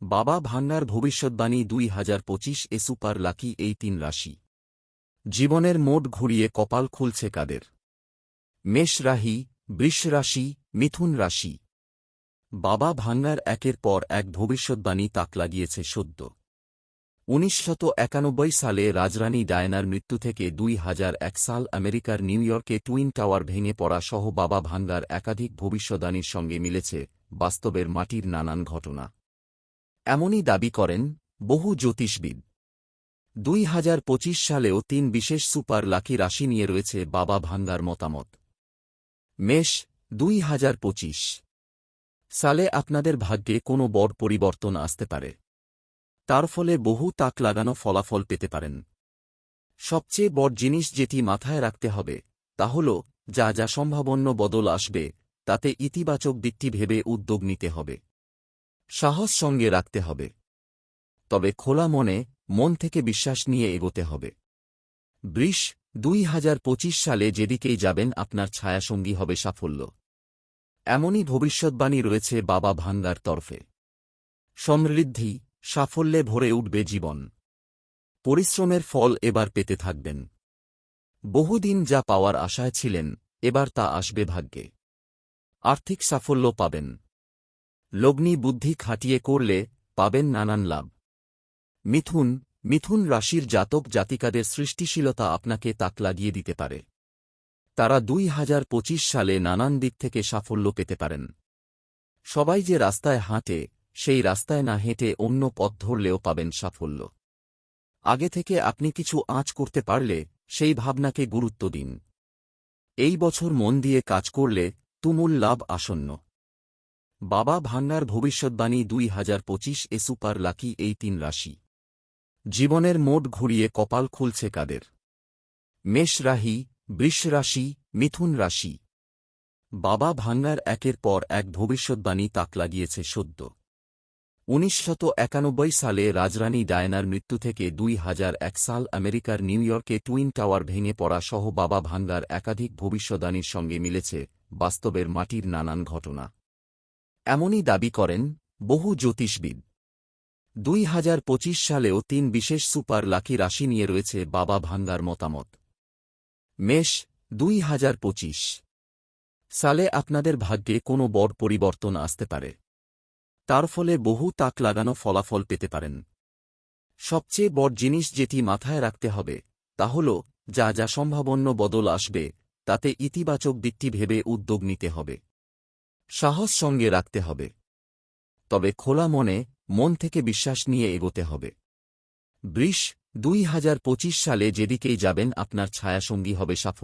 বাবা ভান্নার ভবিষ্যৎবাণী দুই হাজার পঁচিশ এ সুপার লাকি এই তিন রাশি। জীবনের মোট ঘুরিয়ে কপাল খুলছে কাদের? মেষ রাহি বৃষ রাশি, মিথুন রাশি। বাবা ভাঙ্গার একের পর এক ভবিষ্যৎবাণী তাক লাগিয়েছে সদ্য। উনিশশত একানব্বই সালে রাজরানী ডায়নার মৃত্যু থেকে দুই হাজার এক সাল আমেরিকার নিউ ইয়র্কে টুইন টাওয়ার ভেঙে পড়া সহ বাবা ভাঙ্গার একাধিক ভবিষ্যদ্বাণীর সঙ্গে মিলেছে বাস্তবের মাটির নানান ঘটনা। এমনই দাবি করেন বহু জ্যোতিষবিদ। দুই হাজার পঁচিশ সালেও তিন বিশেষ সুপার লাকি রাশি নিয়ে রয়েছে বাবা ভাঙ্গার মতামত। মেষ, দুই হাজার পঁচিশ। সালে আপনাদের ভাগ্যে কোনো বড় পরিবর্তন আসতে পারে। তার ফলে বহু তাক লাগানো ফলাফল পেতে পারেন। সবচেয়ে বড় জিনিস যেটি মাথায় রাখতে হবে, তা হল যা যা সম্ভাবন্য বদল আসবে, তাতে ইতিবাচক দিকটি ভেবে উদ্যোগ নিতে হবে। সাহস সঙ্গে রাখতে হবে। তবে খোলা মনে, মন থেকে বিশ্বাস নিয়ে এগোতে হবে। বৃষ, দুই হাজার পঁচিশ সালে যেদিকেই যাবেন আপনার ছায়াসঙ্গী হবে সাফল্য। এমনই ভবিষ্যৎবাণী রয়েছে বাবা ভাঙ্গার তরফে। সমৃদ্ধি, সাফল্যে ভরে উঠবে জীবন। পরিশ্রমের ফল এবার পেতে থাকবেন। বহুদিন যা পাওয়ার আশায় ছিলেন, এবার তা আসবে ভাগ্যে। আর্থিক সাফল্য পাবেন। লগ্নি বুদ্ধি খাটিয়ে করলে পাবেন নানান লাভ। মিথুন মিথুন রাশির জাতক জাতিকাদের সৃষ্টিশীলতা আপনাকে তাক লাগিয়ে দিতে পারে। তারা দুই হাজার পঁচিশ সালে নানান দিক থেকে সাফল্য পেতে পারেন। সবাই যে রাস্তায় হাঁটে, সেই রাস্তায় না হেঁটে অন্য পথ ধরলেও পাবেন সাফল্য। আগে থেকে আপনি কিছু আঁচ করতে পারলে সেই ভাবনাকে গুরুত্ব দিন। এই বছর মন দিয়ে কাজ করলে তুমুল লাভ আসন্ন। বাবা ভান্নার ভবিষ্যৎবাণী দুই হাজার পঁচিশ এ সুপার লাকি এই তিন রাশি। জীবনের মোট ঘুরিয়ে কপাল খুলছে কাদের? মেষ রাহি বৃষ রাশি, মিথুন রাশি। বাবা ভাঙ্গার একের পর এক ভবিষ্যৎবাণী তাক লাগিয়েছে সদ্য। উনিশশত একানব্বই সালে রাজরানী ডায়নার মৃত্যু থেকে দুই হাজার এক সাল আমেরিকার নিউ ইয়র্কে টুইন টাওয়ার ভেঙে পড়া সহ বাবা ভাঙ্গার একাধিক ভবিষ্যদ্বাণীর সঙ্গে মিলেছে বাস্তবের মাটির নানান ঘটনা। এমনই দাবি করেন বহু জ্যোতিষবিদ। দুই হাজার পঁচিশ সালেও তিন বিশেষ সুপার লাকি রাশি নিয়ে রয়েছে বাবা ভাঙ্গার মতামত। মেষ, দুই হাজার পঁচিশ। সালে আপনাদের ভাগ্যে কোনো বড় পরিবর্তন আসতে পারে। তার ফলে বহু তাক লাগানো ফলাফল পেতে পারেন। সবচেয়ে বড় জিনিস যেটি মাথায় রাখতে হবে, তা হল যা যা সম্ভাবন্য বদল আসবে, তাতে ইতিবাচক দিকটি ভেবে উদ্যোগ নিতে হবে। সাহস সঙ্গে রাখতে হবে। তবে খোলা মনে, মন থেকে বিশ্বাস নিয়ে এগোতে হবে। বৃষ, দুই হাজার পঁচিশ সালে যেদিকেই যাবেন, আপনার ছায়াসঙ্গী হবে সাফল্য।